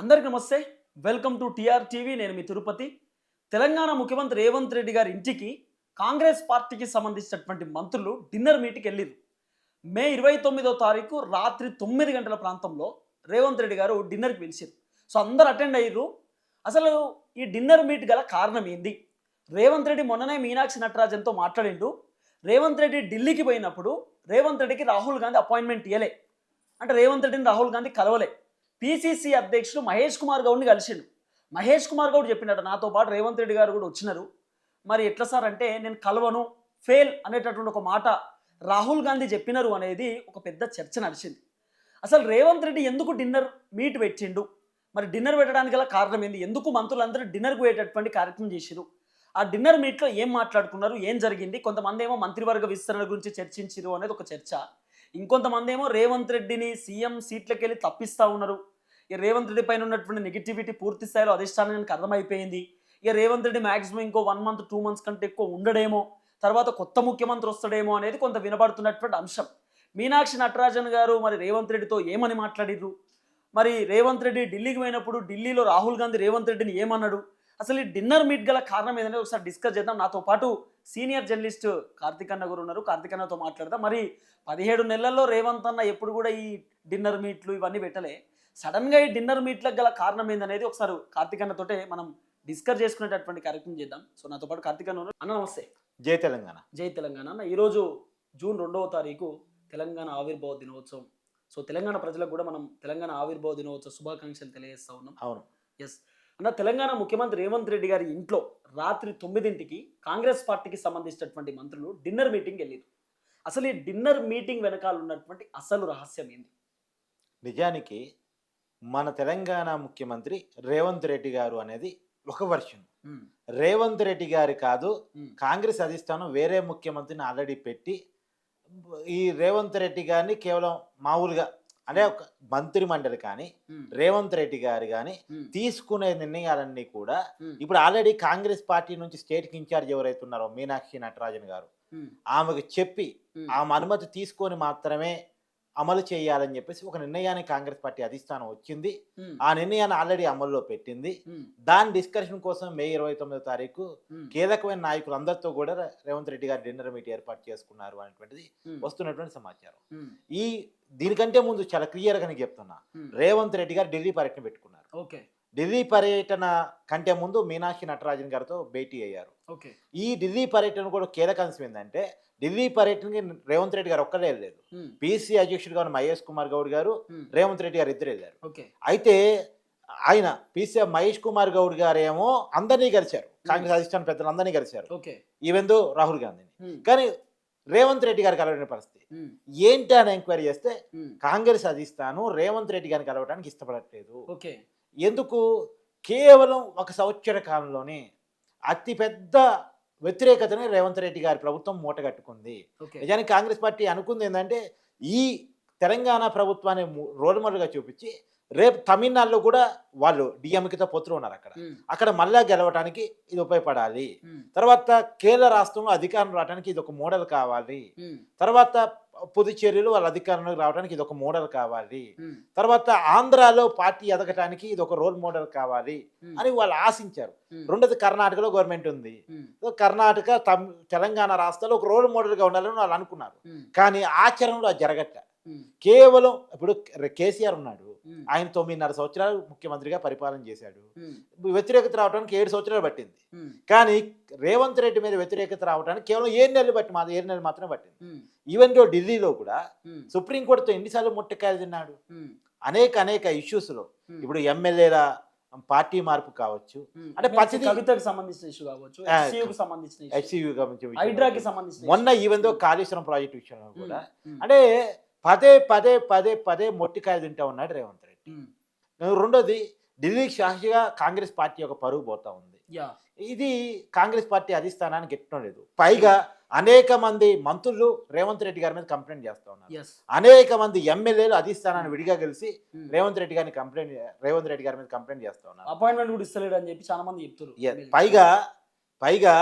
అందరికి నమస్తే. Welcome to TR TV. నేను మీ తిరుపతి. తెలంగాణ ముఖ్యమంత్రి రేవంత్ రెడ్డి గారి ఇంటికి కాంగ్రెస్ పార్టీకి సంబంధించినటువంటి మంత్రులు డిన్నర్ మీట్కి వెళ్ళారు. మే ఇరవై తొమ్మిదో తారీఖు రాత్రి తొమ్మిది గంటల ప్రాంతంలో రేవంత్ రెడ్డి గారు డిన్నర్కి పిలిచారు. సో అందరు అటెండ్ అయ్యారు అసలు ఈ డిన్నర్ మీట్ గల కారణం ఏంది? రేవంత్ రెడ్డి మొన్ననే మీనాక్షి నటరాజన్తో మాట్లాడిండు. రేవంత్ రెడ్డి ఢిల్లీకి పోయినప్పుడు రేవంత్ రెడ్డికి రాహుల్ గాంధీ అపాయింట్మెంట్ ఇవ్వలే అంటే రేవంత్ రెడ్డిని రాహుల్ గాంధీ కలవలే. పిసిసి అధ్యక్షుడు మహేష్ కుమార్ గౌడ్ని కలిసిండు. మహేష్ కుమార్ గౌడ్ చెప్పినట్టు నాతో పాటు రేవంత్ రెడ్డి గారు కూడా వచ్చినారు. మరి ఎట్లా సార్ అంటే నేను కలవను ఫెయిల్ అనేటటువంటి ఒక మాట రాహుల్ గాంధీ చెప్పినారు అనేది ఒక పెద్ద చర్చ నడిచింది. అసలు రేవంత్ రెడ్డి ఎందుకు డిన్నర్ మీట్ పెట్టిండు? మరి డిన్నర్ పెట్టడానికి గల కారణం ఏంది? ఎందుకు మంత్రులందరూ డిన్నర్కు పోయేటటువంటి కార్యక్రమం చేసిరు ఆ డిన్నర్ మీట్లో ఏం మాట్లాడుకున్నారు? ఏం జరిగింది? కొంతమంది ఏమో మంత్రివర్గ విస్తరణ గురించి చర్చించిరు అనేది ఒక చర్చ. ఇంకొంతమంది ఏమో రేవంత్ రెడ్డిని సీఎం సీట్లకెళ్ళి వెళ్ళి ఉన్నారు. ఈ రేవంత్ రెడ్డి పైన ఉన్నటువంటి నెగిటివిటీ పూర్తి స్థాయిలో అధిష్టానానికి అర్థమైపోయింది. ఇక రేవంత్ రెడ్డి మాక్సిమం ఇంకో వన్ మంత్ టూ మంత్స్ కంటే ఎక్కువ ఉండడేమో తర్వాత కొత్త ముఖ్యమంత్రి వస్తాడేమో అనేది కొంత వినబడుతున్నటువంటి అంశం. మీనాక్షి నటరాజన్ గారు మరి రేవంత్ రెడ్డితో ఏమని మాట్లాడిర్రు? మరి రేవంత్ రెడ్డి ఢిల్లీకి పోయినప్పుడు ఢిల్లీలో రాహుల్ గాంధీ రేవంత్ రెడ్డిని ఏమన్నాడు? అసలు ఈ డిన్నర్ మీట్ గల కారణం ఏదైనా ఒకసారి డిస్కస్ చేద్దాం. నాతో పాటు సీనియర్ జర్నలిస్ట్ కార్తిక్ అన్న గారు ఉన్నారు. కార్తిక్ అన్నతో మాట్లాడదాం. మరి పదిహేడు నెలల్లో రేవంత్ అన్న ఎప్పుడు కూడా ఈ డిన్నర్ మీట్లు ఇవన్నీ పెట్టలే. సడన్గా ఈ డిన్నర్ మీట్లకు గల కారణం ఏందనేది ఒకసారి కార్తిక్ అన్నతోటే మనం డిస్కస్ చేసుకునేటటువంటి కార్యక్రమం చేద్దాం. సో నాతో పాటు కార్తిక్ అన్న. అన్న నమస్తే. జై తెలంగాణ. జై తెలంగాణ అన్న. ఈరోజు జూన్ రెండవ తారీఖు తెలంగాణ ఆవిర్భావ దినోత్సవం. సో తెలంగాణ ప్రజలకు కూడా మనం తెలంగాణ ఆవిర్భావ దినోత్సవ శుభాకాంక్షలు తెలియజేస్తా ఉన్నాం. అవును. ఎస్ అన్న తెలంగాణ ముఖ్యమంత్రి రేవంత్ రెడ్డి గారి ఇంట్లో రాత్రి తొమ్మిదింటికి కాంగ్రెస్ పార్టీకి సంబంధించినటువంటి మంత్రులు డిన్నర్ మీటింగ్ వెళ్ళారు. అసలు ఈ డిన్నర్ మీటింగ్ వెనకాల ఉన్నటువంటి అసలు రహస్యం ఏంది? నిజానికి మన తెలంగాణ ముఖ్యమంత్రి రేవంత్ రెడ్డి గారు అనేది ఒక వర్షన్. రేవంత్ రెడ్డి గారు కాదు కాంగ్రెస్ అధిష్టానం వేరే ముఖ్యమంత్రిని ఆల్రెడీ పెట్టి ఈ రేవంత్ రెడ్డి గారిని కేవలం మామూలుగా అంటే ఒక మంత్రి మండలి కానీ రేవంత్ రెడ్డి గారు కానీ తీసుకునే నిర్ణయాలన్నీ కూడా ఇప్పుడు ఆల్రెడీ కాంగ్రెస్ పార్టీ నుంచి స్టేట్కి ఇన్ఛార్జ్ ఎవరైతే ఉన్నారో మీనాక్షి నటరాజన్ గారు ఆమెకు చెప్పి ఆమె అనుమతి తీసుకొని మాత్రమే అమలు చేయాలని చెప్పేసి ఒక నిర్ణయానికి కాంగ్రెస్ పార్టీ అధిష్టానం వచ్చింది. ఆ నిర్ణయాన్ని ఆల్రెడీ అమల్లో పెట్టింది. దాని డిస్కషన్ కోసం మే ఇరవై తొమ్మిదో తారీఖు కీలకమైన నాయకులు అందరితో కూడా రేవంత్ రెడ్డి గారు డిన్నర్ మీట్ ఏర్పాటు చేసుకున్నారు అనేటువంటిది వస్తున్నటువంటి సమాచారం. ఈ దీనికంటే ముందు చాలా క్లియర్గా నేను చెప్తున్నా. రేవంత్ రెడ్డి గారు ఢిల్లీ పర్యటన పెట్టుకున్నారు. ఓకే. ఢిల్లీ పర్యటన కంటే ముందు మీనాక్షి నటరాజన్ గారితో భేటీ అయ్యారు. ఓకే. ఈ ఢిల్లీ పర్యటన కూడా కీలక అంశం ఏంటంటే ఢిల్లీ పర్యటనకి రేవంత్ రెడ్డి గారు ఒక్కరే వెళ్ళలేదు ఉమ్, పీసీ అధ్యక్షుడిగా ఉన్న మహేష్ కుమార్ గౌడ్ గారు రేవంత్ రెడ్డి గారు ఇద్దరు వెళ్ళారు అయితే ఆయన పీసీ మహేష్ కుమార్ గౌడ్ గారు ఏమో అందరినీ కలిశారు కాంగ్రెస్ అధిష్టాన పెద్దలు అందరినీ కలిశారు ఈవెందో రాహుల్ గాంధీని. కానీ రేవంత్ రెడ్డి గారు కలవని పరిస్థితి. ఏంటి అని ఎంక్వైరీ చేస్తే కాంగ్రెస్ అధిష్టానం రేవంత్ రెడ్డి గారిని కలవడానికి ఇష్టపడట్లేదు. ఓకే. ఎందుకు? కేవలం ఒక సంవత్సర కాలంలోనే అతిపెద్ద వ్యతిరేకతని రేవంత్ రెడ్డి గారి ప్రభుత్వం మూటగట్టుకుంది. నిజానికి కాంగ్రెస్ పార్టీ అనుకుంది ఏంటంటే ఈ తెలంగాణ ప్రభుత్వాన్ని రోల్ మోడల్గా చూపించి రేపు తమిళనాడులో కూడా వాళ్ళు డిఎంకితో పొత్తులు ఉన్నారు అక్కడ. అక్కడ మళ్ళా గెలవడానికి ఇది ఉపయోగపడాలి. తర్వాత కేరళ రాష్ట్రంలో అధికారం రావడానికి ఇది ఒక మోడల్ కావాలి. తర్వాత పుదుచ్చేరిలో వాళ్ళ అధికారంలోకి రావడానికి ఇది ఒక మోడల్ కావాలి. తర్వాత ఆంధ్రాలో పార్టీ ఎదగటానికి ఇది ఒక రోల్ మోడల్ కావాలి అని వాళ్ళు ఆశించారు. రెండోది కర్ణాటకలో గవర్నమెంట్ ఉంది. కర్ణాటక తెలంగాణ రాష్ట్రాల్లో ఒక రోల్ మోడల్గా ఉండాలని వాళ్ళు అనుకున్నారు. కానీ ఆచరణలో అది జరగట్ల. ఉమ్, కేవలం ఇప్పుడు కేసీఆర్ ఉన్నాడు. ఆయన తొమ్మిదిన్నర సంవత్సరాలు ముఖ్యమంత్రిగా పరిపాలన చేశాడు. వ్యతిరేకత రావడానికి ఏడు సంవత్సరాలు పట్టింది. కానీ రేవంత్ రెడ్డి మీద వ్యతిరేకత రావడానికి కేవలం ఏడు నెలలు బట్టి మాత్రం ఏడు నెలలు మాత్రమే పట్టింది. ఈవెన్ దో ఢిల్లీలో కూడా సుప్రీంకోర్టుతో ఎన్నిసార్లు ముట్టకాయలు తిన్నాడు. అనేక అనేక ఇష్యూస్లో. ఇప్పుడు ఎమ్మెల్యేల పార్టీ మార్పు కావచ్చు. అంటే పచ్చిది- కవితకు సంబంధించిన ఇష్యూ కావచ్చు సంబంధించిన సంబంధించిన మొన్న. ఈవెన్ దో కాళేశ్వరం ప్రాజెక్ట్ విషయంలో కూడా అంటే పదే పదే పదే పదే మొట్టికాయలు తింటా ఉన్నాడు రేవంత్ రెడ్డి. రెండోది ఢిల్లీకి సాక్షిగా కాంగ్రెస్ పార్టీ ఒక పరుగు పోతా ఉంది. ఇది కాంగ్రెస్ పార్టీ అధిష్టానానికి ఎట్టడం లేదు. పైగా అనేక మంది మంత్రులు రేవంత్ రెడ్డి గారి మీద కంప్లైంట్ చేస్తా ఉన్నారు. అనేక మంది ఎమ్మెల్యేలు అధిష్టానాన్ని విడిగా కలిసి రేవంత్ రెడ్డి గారిని కంప్లైంట్ రేవంత్ రెడ్డి గారి మీద కంప్లైంట్ చేస్తా ఉన్నారు. అపాయింట్మెంట్ కూడా ఇస్తలేడు అని చెప్పి చాలా మంది Yes. పైగా పైగా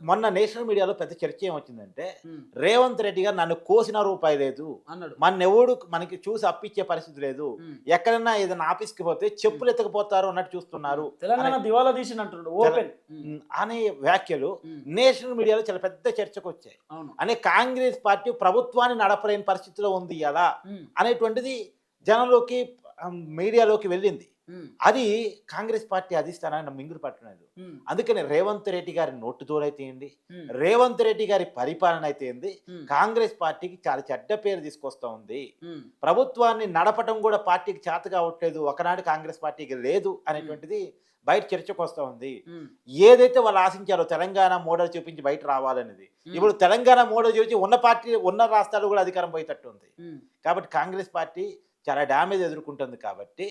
మొన్న నేషనల్ మీడియాలో పెద్ద చర్చ ఏమొచ్చిందంటే రేవంత్ రెడ్డి గారు నన్ను కోసిన రూపాయి లేదు. అన్నాడు. మన ఎవడు మనకి చూసి అప్పిచ్చే పరిస్థితి లేదు. ఉమ్. ఎక్కడన్నా ఏదైనా ఆఫీస్కి పోతే చెప్పులు ఎత్తకపోతారు అన్నట్టు చూస్తున్నారు తెలంగాణ దివాలా తీసిన ఓపెన్. అనే వ్యాఖ్యలు నేషనల్ మీడియాలో చాలా పెద్ద చర్చకు వచ్చాయి అనే కాంగ్రెస్ పార్టీ ప్రభుత్వాన్ని నడపలేని పరిస్థితిలో ఉంది ఉమ్, అనేటువంటిది జనంలోకి మీడియాలోకి వెళ్ళింది. అది కాంగ్రెస్ పార్టీ అధిష్టానాన్ని మింగుడు పట్టలేదు. అందుకని రేవంత్ రెడ్డి గారి నోటు ఉమ్, రేవంత్ రెడ్డి గారి పరిపాలన అయితే ఏంది? ఉమ్, కాంగ్రెస్ పార్టీకి చాలా చెడ్డ పేరు తీసుకొస్తా ఉంది. ప్రభుత్వాన్ని నడపడం కూడా పార్టీకి చేత కావట్లేదు ఒకనాడు కాంగ్రెస్ పార్టీకి లేదు అనేటువంటిది బయట చర్చకు వస్తూ ఉంది ఏదైతే వాళ్ళు ఆశించారో తెలంగాణ మోడల్ చూపించి బయట రావాలనేది. ఇప్పుడు తెలంగాణ మోడల్ చూపించి ఉన్న పార్టీ ఉన్న రాష్ట్రాలు కూడా అధికారం పోయేటట్టు ఉంది కాబట్టి కాంగ్రెస్ పార్టీ చాలా డ్యామేజ్ ఎదుర్కొంటుంది కాబట్టి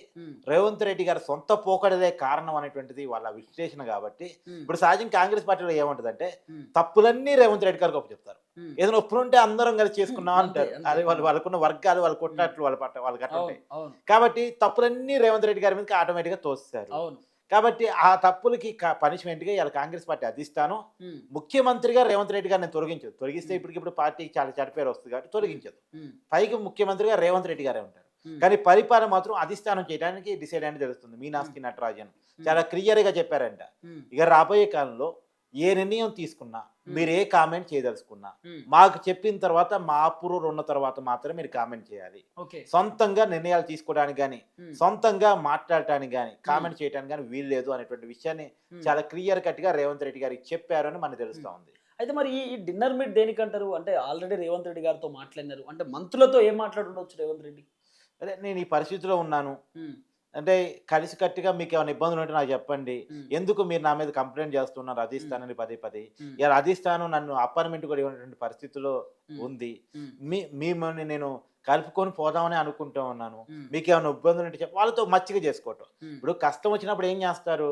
రేవంత్ రెడ్డి గారి సొంత పోకడలే కారణం అనేటువంటిది వాళ్ళ విశ్లేషణ కాబట్టి ఇప్పుడు సహజం కాంగ్రెస్ పార్టీలో ఏముంటుందంటే తప్పులన్నీ రేవంత్ రెడ్డి గారికి చెప్తారు ఉమ్. ఏదైనా ఒప్పులు ఉంటే అందరం కలిసి చేసుకున్నాం అంటారు. అది వాళ్ళు వాళ్ళకున్న వర్గాలు వాళ్ళు కొట్టినట్లు వాళ్ళ పట్ట వాళ్ళకి అట్లా అవును ఉంటాయి. అవును. కాబట్టి తప్పులన్నీ రేవంత్ రెడ్డి గారి మీదకి ఆటోమేటిక్గా తోస్తారు కాబట్టి ఆ తప్పులకి పనిష్మెంట్గా ఇలా కాంగ్రెస్ పార్టీ అధిస్తాను ముఖ్యమంత్రిగా రేవంత్ రెడ్డి గారిని తొలగించదు. తొలగిస్తే ఇప్పటికిప్పుడు పార్టీకి చాలా చెడ్డ వస్తుంది కాబట్టి తొలగించదు. పైకి ముఖ్యమంత్రిగా రేవంత్ రెడ్డి గారే ఉంటారు. కానీ పరిపాలన మాత్రం అధిష్టానం చేయడానికి డిసైడ్ అని తెలుస్తుంది మీనాస్కి నటరాజన్. చాలా క్లియర్గా చెప్పారంట. ఉమ్, ఇక రాబోయే కాలంలో ఏ నిర్ణయం తీసుకున్నా మీరు ఏ కామెంట్ చేయదలుచుకున్నా మాకు చెప్పిన తర్వాత మా అప్రూవల్ ఉన్న తర్వాత మాత్రమే మీరు కామెంట్ చేయాలి. సొంతంగా నిర్ణయాలు తీసుకోవడానికి కానీ సొంతంగా మాట్లాడటానికి కానీ కామెంట్ చేయడానికి కానీ వీలు లేదు అనేటువంటి విషయాన్ని. చాలా క్లియర్ కట్గా రేవంత్ రెడ్డి గారికి చెప్పారు అని మనకు తెలుస్తా ఉంది. అయితే మరి ఈ- ఈ డిన్నర్ మీట్ దేనికంటారు? అంటే ఆల్రెడీ రేవంత్ రెడ్డి గారితో మాట్లాడినారు. అంటే మంత్రులతో ఏం మాట్లాడుండొచ్చు రేవంత్ రెడ్డి? అదే నేను ఈ పరిస్థితిలో ఉన్నాను. అంటే కలిసికట్టుగా మీకు ఏమైనా ఇబ్బందులు ఉంటే నాకు చెప్పండి. ఎందుకు మీరు నా మీద కంప్లైంట్ చేస్తున్నారు? అధిష్టానాన్ని పదే పదే. ఇలా అధిష్టానం నన్ను అపార్ట్మెంట్ కూడా ఇవ్వనటువంటి పరిస్థితిలో ఉంది. మీ మిమ్మల్ని నేను కలుపుకొని పోదామని అనుకుంటూ ఉన్నాను. మీకు ఏమైనా ఇబ్బందులు ఉంటే చెప్ప. వాళ్ళతో మచ్చిగా చేసుకోవటం. ఇప్పుడు కష్టం వచ్చినప్పుడు ఏం చేస్తారు?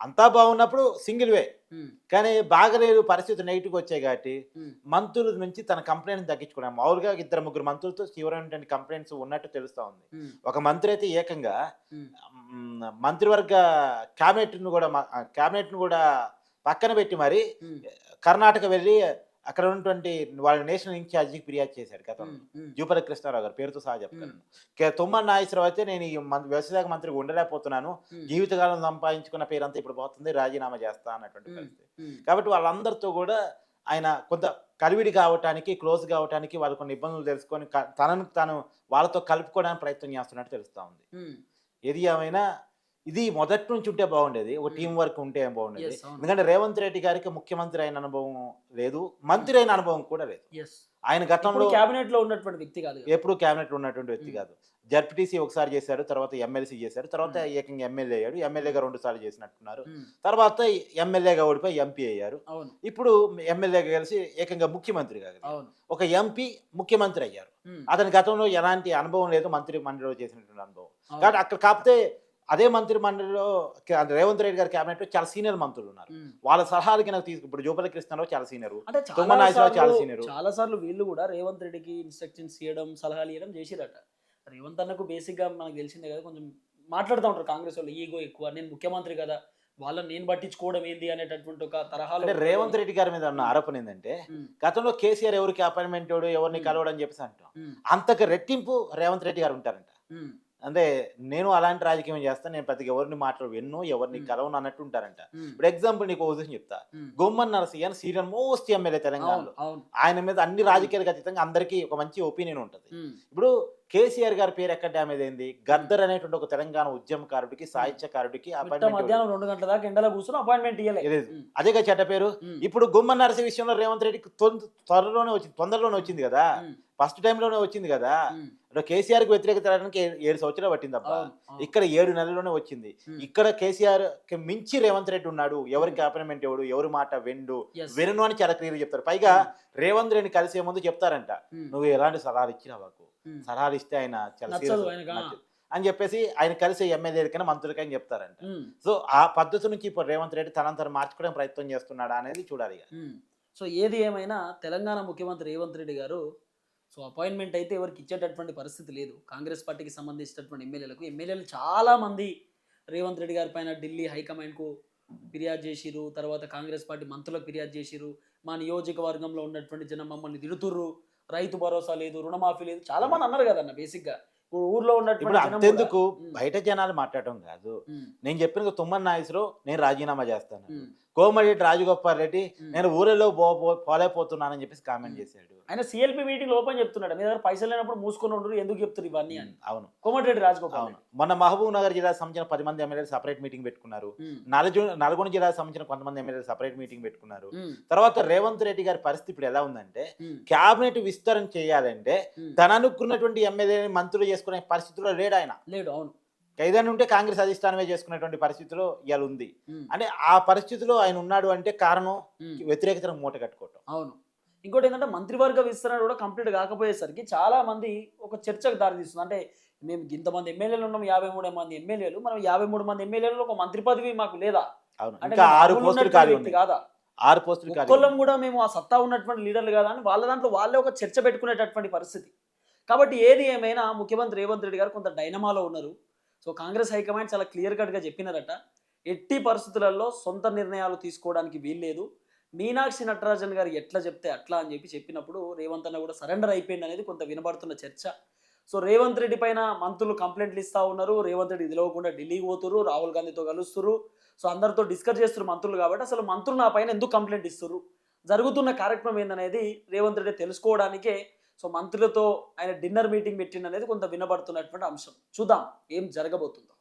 అంతా బాగున్నప్పుడు సింగిల్ వే. కానీ బాగలేదు పరిస్థితి నెగిటివ్ వచ్చాయి కాబట్టి మంత్రుల నుంచి తన కంప్లైంట్ తగ్గించుకున్నాం మామూలుగా ఇద్దరు ముగ్గురు మంత్రులతో తీవ్రమైనటువంటి కంప్లైంట్స్ ఉన్నట్టు తెలుస్తా ఉంది. ఒక మంత్రి అయితే ఏకంగా మంత్రివర్గ క్యాబినెట్ను కూడా క్యాబినెట్ను కూడా పక్కన పెట్టి మరి కర్ణాటక వెళ్ళి అక్కడ ఉన్నటువంటి వాళ్ళ నేషనల్ ఇన్ఛార్జికి ఫిర్యాదు చేశారు గతంలో. జూపల్లి కృష్ణారావు గారు పేరుతో సహా చెప్తాను. కే- తుమ్మల నాగేశ్వరరావు అయితే నేను ఈ వ్యవసాయ శాఖ మంత్రిగా ఉండలేకపోతున్నాను. జీవితకాలం సంపాదించుకున్న పేరంతా ఇప్పుడు పోతుంది రాజీనామా చేస్తా అన్నటువంటి పరిస్థితి. కాబట్టి వాళ్ళందరితో కూడా ఆయన కొంత కలివిడి కావటానికి క్లోజ్ కావటానికి వాళ్ళు కొన్ని ఇబ్బందులు తెలుసుకొని తనను తాను వాళ్ళతో కలుపుకోవడానికి ప్రయత్నం చేస్తున్నట్టు తెలుస్తా ఉంది. ఏది ఏమైనా ఇది మొదటి నుంచి ఉంటే బాగుండేది. ఒక టీం వర్క్ ఉంటే బాగుండేది. ఎందుకంటే రేవంత్ రెడ్డి గారికి ముఖ్యమంత్రి అయిన అనుభవం లేదు. మంత్రి అయిన అనుభవం కూడా లేదు. ఆయన గతంలో క్యాబినెట్లో ఉన్నటువంటి వ్యక్తి కాదు కదా. ఎప్పుడు క్యాబినెట్ ఉన్నటువంటి వ్యక్తి. కాదు. జడ్పీటీసీ ఒకసారి చేశాడు తర్వాత ఎమ్మెల్సీ చేశాడు తర్వాత. ఏకంగా ఎమ్మెల్యే అయ్యాడు. ఎమ్మెల్యేగా రెండు సార్లు చేసినట్టున్నారు. తర్వాత ఎమ్మెల్యేగా ఓడిపోయి ఎంపీ అయ్యారు. ఇప్పుడు ఎమ్మెల్యేగా కలిసి ఏకంగా ముఖ్యమంత్రిగా కలిసి అవును. ఒక ఎంపీ ముఖ్యమంత్రి అయ్యారు. అతని గతంలో ఎలాంటి అనుభవం లేదు. మంత్రి మండలిలో చేసినటువంటి అనుభవం. కాబట్టి అక్కడ కాకపోతే అదే మంత్రి మండలిలో రేవంత్ రెడ్డి గారి క్యాబినెట్ చాలా సీనియర్ మంత్రులు ఉన్నారు. వాళ్ళ సలహాలకి నాకు తీసుకు ఇప్పుడు జూపల్లి కృష్ణరావు చాలా సీనియర్. చాలా నాగేశ్వరరావు చాలా సార్లు వీళ్ళు కూడా రేవంత్ రెడ్డికి ఇన్స్ట్రక్షన్స్ ఇవ్వడం సలహాలు ఇవ్వడం చేసిరట. రేవంత్ అన్నకు బేసిక్గా మనకు తెలిసిందే కదా కొంచెం మాట్లాడుతూ ఉంటారు కాంగ్రెస్ వాళ్ళు ఈగో ఎక్కువ నేను ముఖ్యమంత్రి కదా వాళ్ళని నేను పట్టించుకోవడం ఏంది? అనేటటువంటి ఒక తరహాలో అంటే రేవంత్ రెడ్డి గారి మీద ఉన్న ఆరోపణ ఏంటంటే గతంలో కేసీఆర్ ఎవరికి అపాయింట్మెంట్ ఎవరిని. కలవడం అని చెప్పేసి అంటాం. అంతకు రెట్టింపు రేవంత్ రెడ్డి గారు ఉంటారంట. అంటే నేను అలాంటి రాజకీయం చేస్తాను నేను పెద్దగా ఎవరిని మాట్లాడు ఎన్నో ఎవరిని. కలవను అన్నట్టు ఉంటారంట. ఇప్పుడు ఎగ్జాంపుల్ నీకు ఉదాహరణ చెప్తా. గుమ్మన్ నరసయ్య అని సీనియర్ మోస్ట్ ఎమ్మెల్యే తెలంగాణలో. ఆయన మీద అన్ని రాజకీయాలకు అతీతంగా అందరికీ ఒక మంచి ఒపీనియన్ ఉంటుంది. ఇప్పుడు కేసీఆర్ గారి పేరు ఎక్కడ డ్యామేజ్ అయింది? గద్దర్ అనేటువంటి ఒక తెలంగాణ ఉద్యమకారుడికి సాహిత్యకారుడికి మధ్యాహ్నం రెండు గంటల దాకా ఎండలో కూర్చొని అపాయింట్మెంట్ ఇవ్వలేదు లేదు. అదేగా చెడ్డ పేరు? ఇప్పుడు గుమ్మన్ నరసయ్య విషయంలో రేవంత్ రెడ్డికి త్వరలోనే వచ్చింది తొందరలోనే వచ్చింది కదా? ఫస్ట్ టైంలోనే వచ్చింది కదా. కేసీఆర్కి వ్యతిరేకత రావడానికి ఏడు సంవత్సరాలు పట్టింది అబ్బా ఇక్కడ ఏడు నెలల్లోనే వచ్చింది. ఇక్కడ కేసీఆర్కి మించి రేవంత్ రెడ్డి ఉన్నాడు. ఎవరికి అపాయింట్మెంట్ ఎవడు ఎవరి మాట వెండు వినను అని చాలా క్లియర్ చెప్తారు. పైగా రేవంత్ రెడ్డిని కలిసే ముందు చెప్తారంట నువ్వు ఎలాంటి సలహాలు ఇచ్చినా మాకు. సలహాలు ఇస్తే ఆయన చాలా. అని చెప్పేసి ఆయన కలిసే ఎమ్మెల్యేలకైనా మంత్రులకైనా చెప్తారంట. సో ఆ పద్ధతి నుంచి ఇప్పుడు రేవంత్ రెడ్డి తనంతరం మార్చుకోవడం ప్రయత్నం చేస్తున్నాడా అనేది చూడాలి. సో ఏది ఏమైనా తెలంగాణ ముఖ్యమంత్రి రేవంత్ రెడ్డి గారు సో అపాయింట్మెంట్ అయితే ఎవరికి ఇచ్చేటటువంటి పరిస్థితి లేదు. కాంగ్రెస్ పార్టీకి సంబంధించినటువంటి ఎమ్మెల్యేలకు. ఎమ్మెల్యేలు చాలా మంది. రేవంత్ రెడ్డి గారి పైన ఢిల్లీ హైకమాండ్కు ఫిర్యాదు చేసిరు తర్వాత కాంగ్రెస్ పార్టీ మంత్రులకు ఫిర్యాదు చేసిరు మా నియోజకవర్గంలో ఉన్నటువంటి జనం మమ్మల్ని తిడుతుర్రు. రైతు భరోసా లేదు రుణమాఫీ లేదు. చాలా మంది అన్నారు కదన్న బేసిక్గా. ఇప్పుడు ఊర్లో ఉన్నటువంటి అంతెందుకు? బయట జనాలు మాట్లాడటం కాదు. నేను చెప్పిన తుమ్మన్ నాగేశ్వరరావు నేను రాజీనామా చేస్తాను కోమరెడ్డి రాజగోపాల్ రెడ్డి. నేను ఊరిలో పోలేకపోతున్నానని చెప్పేసి కామెంట్. చేశాడు. ఆయన సిఎల్పి మీటింగ్ ఓపెన్ చెప్తున్నాడు. మీ దగ్గర పైసలు లేనప్పుడు మూసుకొని ఉండరు ఎందుకు చెప్తారు ఇవన్నీ అని. అవును. కోమటిరెడ్డి రాజగోపాల్ అవును. మొన్న మహబూబ్ నగర్ జిల్లాకు సంబంధించిన పది మంది ఎమ్మెల్యేలు సపరేట్ మీటింగ్ పెట్టుకున్నారు. ఉమ్, నల్గొండ జిల్లాకు సంబంధించిన కొంతమంది ఎమ్మెల్యేలు సపరేట్ మీటింగ్ పెట్టుకున్నారు. తర్వాత రేవంత్ రెడ్డి గారి పరిస్థితి ఇప్పుడు ఎలా ఉందంటే క్యాబినెట్ విస్తరణ చేయాలంటే ఉమ్. తన అనుకున్నటువంటి ఎమ్మెల్యేని మంత్రులు చేసుకునే పరిస్థితిలో లేడు ఆయన. లేడు అవును. ఏదైనా ఉంటే కాంగ్రెస్ అధిష్టానమే చేసుకునేటువంటి పరిస్థితిలో ఇవాళ ఉంది. అంటే ఆ పరిస్థితిలో ఆయన ఉన్నాడు అంటే కారణం. వ్యతిరేకతను మూట కట్టుకోవటం. అవును. ఇంకోటి ఏంటంటే మంత్రివర్గ విస్తరణ కూడా కంప్లీట్ కాకపోయేసరికి చాలా మంది ఒక చర్చకు దారితీస్తుంది. అంటే మేము ఇంతమంది ఎమ్మెల్యేలు ఉన్నాం యాభై మూడు మంది ఎమ్మెల్యేలు. మనం యాభై మూడు మంది ఎమ్మెల్యేలు ఒక మంత్రి పదవి మాకు లేదా? అవును. ఇంకా ఆరు పోస్టులు ఖాళీ కాదా? ఆరు పోస్టులు. కూడా మేము ఆ సత్తా ఉన్నటువంటి లీడర్లు కాదా అని వాళ్ళ దాంట్లో వాళ్ళే ఒక చర్చ పెట్టుకునేటటువంటి పరిస్థితి. కాబట్టి ఏది ఏమైనా ముఖ్యమంత్రి రేవంత్ రెడ్డి గారు కొంత డైనమాలో ఉన్నారు. సో కాంగ్రెస్ హైకమాండ్ చాలా క్లియర్ కట్గా చెప్పినారట ఎట్టి పరిస్థితులలో సొంత నిర్ణయాలు తీసుకోవడానికి వీల్లేదు. మీనాక్షి నటరాజన్ గారు ఎట్లా చెప్తే అట్లా అని చెప్పి చెప్పినప్పుడు రేవంత్ అన్న కూడా సరెండర్ అయిపోయింది అనేది కొంత వినబడుతున్న చర్చ. సో రేవంత్ రెడ్డి పైన మంత్రులు కంప్లైంట్లు ఇస్తూ ఉన్నారు. రేవంత్ రెడ్డి ఇదిలోకుండా ఢిల్లీకి పోతున్నారు రాహుల్ గాంధీతో కలుస్తున్నారు సో అందరితో డిస్కస్ చేస్తున్నారు మంత్రులు కాబట్టి అసలు మంత్రులు నా పైన ఎందుకు కంప్లైంట్ ఇస్తున్నారు జరుగుతున్న కార్యక్రమం ఏందనేది రేవంత్ రెడ్డి తెలుసుకోవడానికే సో మంత్రులతో ఆయన డిన్నర్ మీటింగ్ పెట్టిండనేది కొంత వినబడుతున్నటువంటి అంశం. చూద్దాం ఏం జరగబోతుందో.